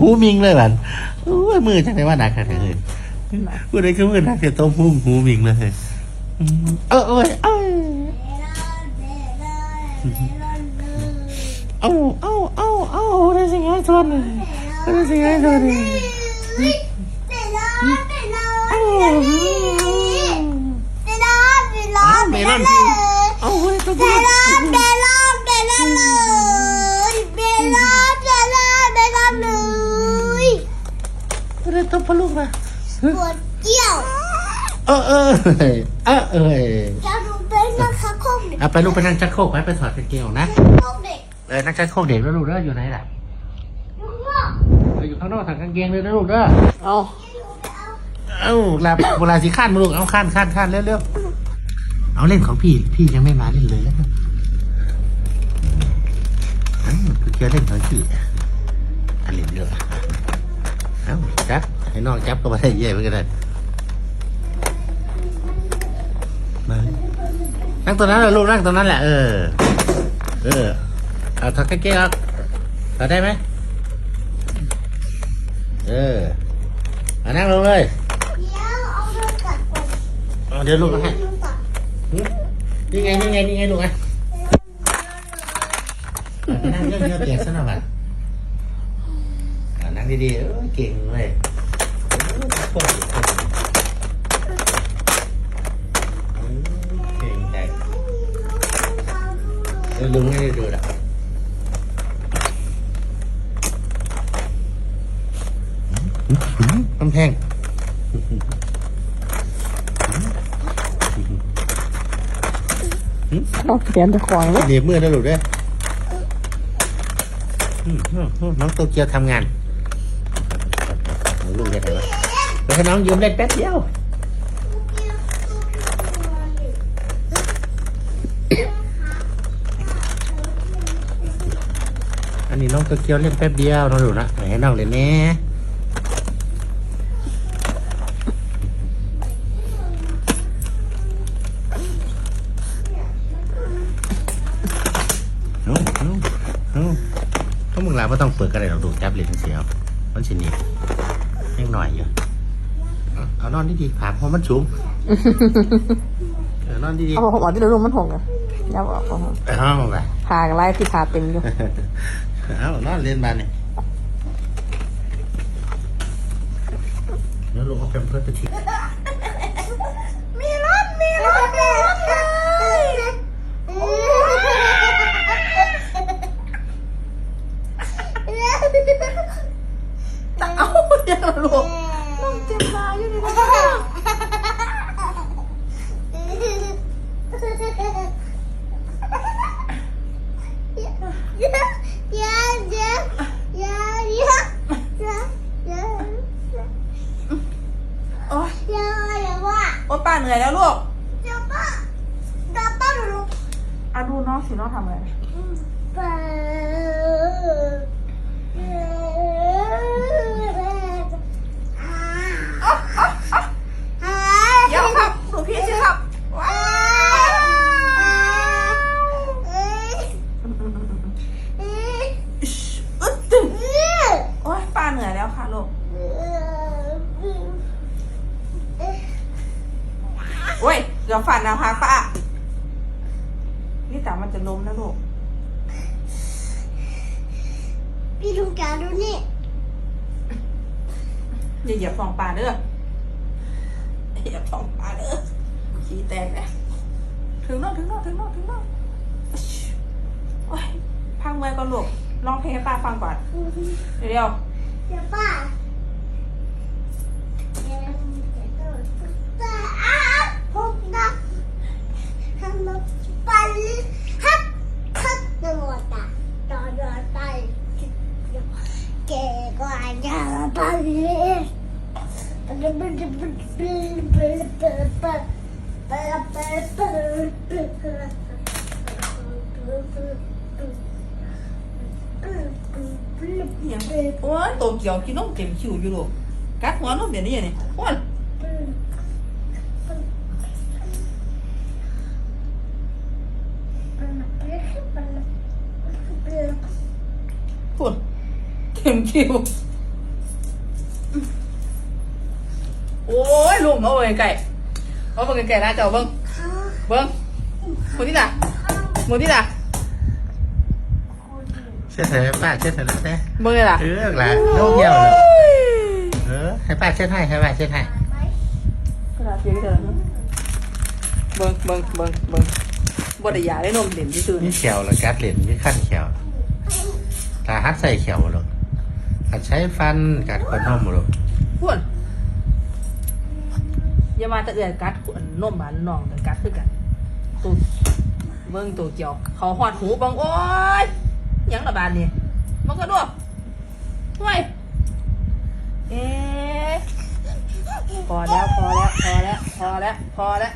หูมิงเลยบันโอ้ยมือจังไดว่าหนักขนาดนี้พูดได้คือมือหนักเดี๋ยวต้มหูหูมิงเลยอืมเออเอ้ยเอ้ยเอาเอาเอาเอาได้สิไงทวนได้สิไงทวนเมลอนเอาเว้ยตัวเดียวได้ตัว พะลูกนะเออเออเออเออเออเอาไปลูกไปนั่งชักโครกไปไปถอดกางเกงออกนะเออนั่งชักโครกเด็กแล้วลูกเด้ออยู่ไหนล่ะเอออยู่ข้างนอกถอดกางเกงเลยนะลูกเด้อเอาเอ้าลาเวลาสิข้านมาลูกเอาข้านข้านข้านเร็วเร็วเอาเล่นของพี่พี่ยังไม่มาเล่นเลยแล้วอ้าวพี่เกียวเล่นของพี่อันเล่นเยอะเอ้าจับ ให้น้องจับก็มาได้เย่เหมือนกันเลยมานั่งตรงนั้นแหละลูกนั่งตรงนั้นแหละ เออ เออเอาถอดกางเกงออกถอดได้ไหมเออเอานั่งลงเลยเอาเดี๋ยวลูกให้นี่ไงนี่ไงนี่ไงลูกไงนั่งเยอะๆเตียงซะหน่อยนอะนั่งดีๆเก่งเลย โอ้โหเก่งใจแล้วลุงไม่ได้ดูหรอน้ำแท่งน้องเขียนตะขวงเลยเดี๋ยวมือได้หรือเด้น้องโตเกียวทำงานลุงเด็อะไร ยวให้น้องยืมเล่นแป๊บเดียว อันนี้น้องโตเกียวเล่นแป๊บเดียวน้องลูนะให้น้องเล่นแน่เอาเอาเอาถ้ามึงลาไม่ต้องเปิดก็ได้เราดูแท็บเล็ตเสียวมันชิหนียังหน่อยอยู่ เอาเอานอนดีๆผาเพราะมันสูงเออนอนดีเอาผมเอาที่เราลงมันหงอะอย่าบอกว่าๆเอาไปผ่ากันไล่ที่ผ่าเต็มอยู่เอานอนเล่นบ้านนี่แล้วลงเอาแพมเพิร์สไปทิ้ง มีรถมีรถมีรถเลย เอาเดี๋ยวลูกน้องเจ็บตาอยู่นี่นะ โอ๊ย โอ๊ยป้าเหนื่อยแล้วลูกเอาดูน้องสิน้องทำอะไรเดี๋ โอ้ยเกือบฝันนะพักป้นี่ตามันจะล้มนะลูก พี่ลูงจ๋ดูนี่อย่าเหยียบฟองปลาเด้อเหยียบฟองปลาเด้อขี้แตกแล้ถึงนอกถึงนอกถึงนอกถึงนอกโอ้ยพังไว้ก่อนลูกลองเพลงให้ป้าฟังก่อน เดี๋ยวเดี๋ยวเดี๋ยวป้า โอ้ยโตเกียวกินนมเต็มคิวอยู่ลูกกัดหัวนมเดี๋ยวนี้นี่โอ้ย ปวดเต็มคิว โอ้ยลุงเอาไปไก่เอาไปไก่หน้าเจ้าเบิ้งเบิ้งมูที่ไหนมูที่ไหนเชื่อเถอะป้าเชื่อเถอะนะแท้เบิ้งเลยล่ะเออหละโลกเดียวเลยเออให้เชื่ให้ให้เชื่ให้เบิ้งเบิ้งเบิ้งเบิ้งบดยาได้นมเหรียญที่ซื้อนี่แขียวเหรกัดเหรียญนี่ขั้นแขว ตาฮัดใส่เขียวหรอกกัดใช้ฟันกัดขวดนมหรอกพวนอย่ามาจะเอื่อยกัดขวดนมหมันน้องแต่กัดคือกันตัวเบิ้งตัวเกี่ยวเขาหอดหูบังโอ้ยยังระบาดนี่มันก็ด้วยไว้เอ๊พอแล้วพอแล้วพอแล้วพอแล้วพอแล้ว